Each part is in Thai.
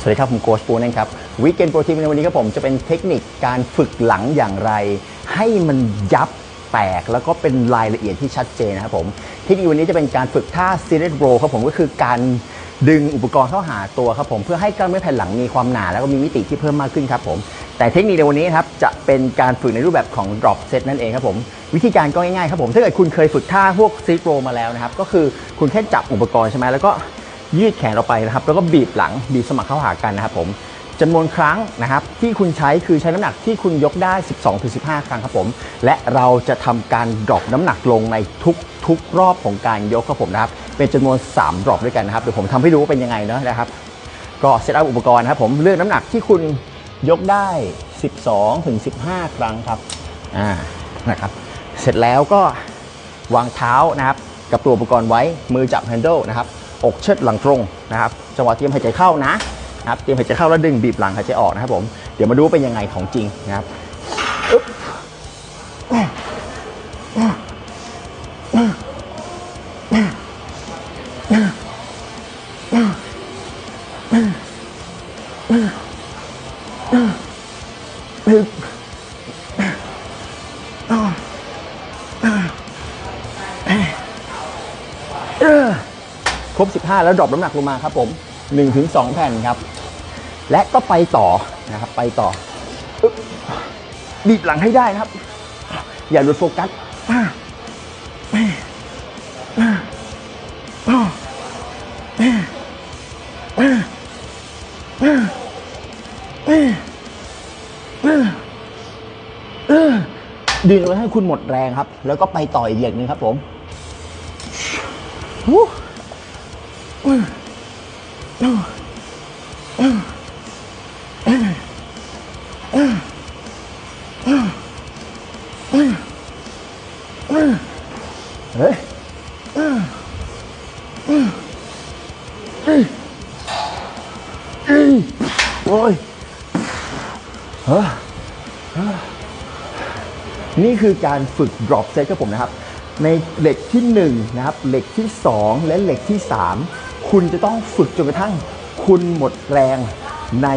สวัสดีครับ ผมโค้ชปูนั่นครับวิกเกนโปรทีมในวันนี้ครับผมจะเป็นเทคนิคการฝึกหลังอย่างไร ให้มันยับแตกแล้วก็เป็นรายละเอียดที่ชัดเจนนะครับผมเทคนิควันนี้จะเป็นการฝึกท่า s e r i o u s row ครับผมก็คือการดึงอุปกรณ์เข้าหาตัวครับผมเพื่อให้กล้ามเนื้อแผ่นหลังมีความหนาแล้วก็มีมิติที่เพิ่มมากขึ้นครับผมแต่เทคนิคในวันนี้ครับจะเป็นการฝึกในรูปแบบของ drop set นั่นเองครับผมวิธีการก็ง่ายๆครับผมถ้าเกิดคุณเคยฝึกท่าพวก s e r i o u s row มาแล้วนะครับก็คือคุณแค่จับอุปกรณ์ใช่ไหมแล้วก็ ยืดแขนออกไปนะครับ แล้วก็บีบหลังบีบสมัครเข้าหากันนะครับผมจำนวนครั้งนะครับที่คุณใช้คือใช้น้ำหนักที่คุณยกได้ 12-15 ครั้งครับผม และเราจะทำการดรอปน้ำหนักลงในทุกทุกรอบของการยกครับผมนะครับ เป็นจำนวน 3 ดรอปด้วยกันนะครับเดี๋ยวผมทำให้ดูว่าเป็นยังไงเนาะนะครับ ก็เซตอัพอุปกรณ์ครับผมเลือกน้ำหนักที่คุณยกได้ 12-15 ครั้งครับอ่านะครับ เสร็จแล้วก็วางเท้านะครับกับตัวอุปกรณ์ไว้มือจับแฮนดิลนะครับ อกเชิดหลังตรงนะครับจังหวะเตรียมหายใจเข้านะนะครับเตรียมหายใจเข้าแล้วดึงบีบหลังหายใจออกนะครับผมเดี๋ยวมาดูว่าเป็นยังไงของจริงนะครับอึ๊บอึ๊บ ครบ 15 แล้วดรอปน้ำหนักลงมาครับผม1-2 แผ่นครับ และก็ไปต่อนะครับไปต่อบีบหลังให้ได้นะครับ อย่าหลุดโฟกัสดึงไว้ให้คุณหมดแรงครับ แล้วก็ไปต่ออีกอย่างหนึ่งครับผม นี่คือการฝึก drop set ครับผมนะครับ ในเหล็กที่ 1 นะครับ เหล็กที่ 2 และเหล็กที่ 3 คุณจะต้องฝึกจนกระทั่ง คุณหมดแรงใน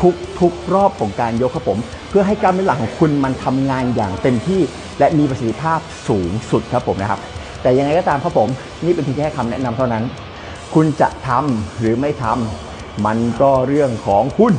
ทุกทุกรอบของการยกครับผม เพื่อให้กล้ามเนื้อหลังของคุณมันทำงานอย่างเต็มที่และมีประสิทธิภาพสูงสุดครับผมนะครับ แต่ยังไงก็ตามครับผม นี่เป็นเพียงแค่คำแนะนำเท่านั้น คุณจะทำหรือไม่ทำมันก็เรื่องของคุณ